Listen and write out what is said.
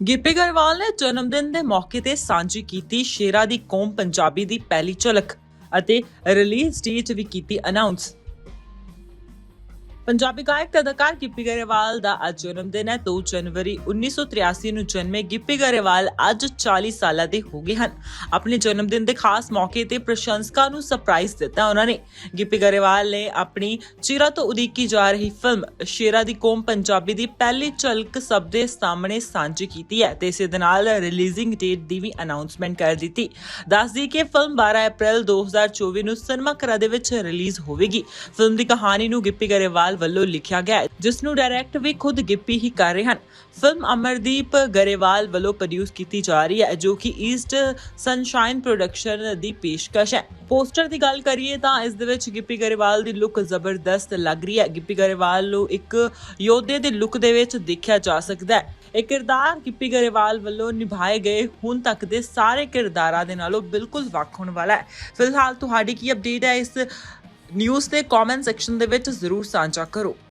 ਗਿੱਪੀ ਗਰੇਵਾਲ ਨੇ ਜਨਮ ਦਿਨ ਦੇ ਮੌਕੇ ਤੇ ਸਾਂਝੀ ਕੀਤੀ ਸ਼ੇਰਾ ਦੀ ਕੌਮ ਪੰਜਾਬੀ ਦੀ ਪਹਿਲੀ ਝਲਕ ਅਤੇ ਰਿਲੀਜ਼ ਡੇਟ ਵੀ ਕੀਤੀ ਅਨਾਉਂਸ ਪੰਜਾਬੀ ਗਾਇਕ ਤੇ ਅਦਾਕਾਰ ਗਿੱਪੀ ਗਰੇਵਾਲ ਦਾ ਅੱਜ ਜਨਮ ਦਿਨ ਹੈ। 2 ਜਨਵਰੀ 1983 ਨੂੰ ਜਨਮੇ ਗਿੱਪੀ ਗਰੇਵਾਲ ਅੱਜ 40 ਸਾਲਾਂ ਦੇ ਹੋ ਗਏ ਹਨ। ਆਪਣੇ ਜਨਮ ਦਿਨ ਦੇ ਖਾਸ ਮੌਕੇ ਤੇ ਪ੍ਰਸ਼ੰਸਕਾਂ ਨੂੰ ਸਰਪ੍ਰਾਈਜ਼ ਦਿੱਤਾ ਉਹਨਾਂ ਨੇ। ਗਿੱਪੀ ਗਰੇਵਾਲ ਨੇ ਆਪਣੀ ਚਿਰਾ ਤੋਂ ਉਡੀਕੀ ਜਾ ਰਹੀ ਫਿਲਮ ਸ਼ੇਰਾ ਦੀ ਕੌਮ ਪੰਜਾਬੀ ਦੀ ਪਹਿਲੀ ਝਲਕ ਸਭ ਦੇ ਸਾਹਮਣੇ ਸਾਂਝੀ ਕੀਤੀ ਹੈ ਤੇ ਇਸੇ ਦੇ ਨਾਲ ਰਿਲੀਜ਼ਿੰਗ ਡੇਟ ਦੀ ਵੀ ਅਨਾਉਂਸਮੈਂਟ ਕਰ ਦਿੱਤੀ। ਦੱਸਦੀ ਕਿ ਫਿਲਮ 12 ਅਪ੍ਰੈਲ 2024 ਨੂੰ ਸਿਨੇਮਾ ਘਰਾਂ ਦੇ ਵਿੱਚ ਰਿਲੀਜ਼ ਹੋਵੇਗੀ। ਫਿਲਮ ਦੀ ਕਹਾਣੀ ਨੂੰ ਗਿੱਪੀ ਗਰੇਵਾਲ ਵੱਲੋਂ ਲਿਖਿਆ ਗਿਆ ਹੈ, ਜਿਸ ਨੂੰ ਡਾਇਰੈਕਟ ਵੀ ਖੁਦ ਗਿੱਪੀ ਹੀ ਕਰ ਰਹੇ ਹਨ। ਫਿਲਮ ਅਮਰਦੀਪ ਗਰੇਵਾਲ ਵੱਲੋਂ ਪ੍ਰੋਡਿਊਸ ਕੀਤੀ ਜਾ ਰਹੀ ਹੈ, ਜੋ ਕਿ ਈਸਟ ਸਨਸ਼ਾਈਨ ਪ੍ਰੋਡਕਸ਼ਨ ਦੀ ਪੇਸ਼ਕਸ਼ ਹੈ। ਪੋਸਟਰ ਦੀ ਗੱਲ ਕਰੀਏ ਤਾਂ ਇਸ ਦੇ ਵਿੱਚ ਗਿੱਪੀ ਗਰੇਵਾਲ ਦੀ ਲੁੱਕ ਜ਼ਬਰਦਸਤ ਲੱਗ ਰਹੀ ਹੈ। ਗਿੱਪੀ ਗਰੇਵਾਲ ਨੂੰ ਇੱਕ ਯੋਧੇ ਦੇ ਲੁੱਕ ਦੇ ਵਿੱਚ ਦੇਖਿਆ ਜਾ ਸਕਦਾ ਹੈ। ਇਹ ਕਿਰਦਾਰ ਗਿੱਪੀ ਗਰੇਵਾਲ ਵੱਲੋਂ ਨਿਭਾਏ ਗਏ ਹੁਣ ਤੱਕ ਦੇ ਸਾਰੇ ਕਿਰਦਾਰਾਂ ਦੇ ਨਾਲੋਂ ਬਿਲਕੁਲ ਵੱਖ ਹੋਣ ਵਾਲਾ ਹੈ। ਫਿਲਹਾਲ ਤੁਹਾਡੀ ਕੀ ਅਪਡੇਟ ਹੈ ਇਸ ਨਿਊਜ਼ ਦੇ ਕਮੈਂਟ ਸੈਕਸ਼ਨ ਦੇ ਵਿੱਚ ਜ਼ਰੂਰ ਸਾਂਝਾ ਕਰੋ।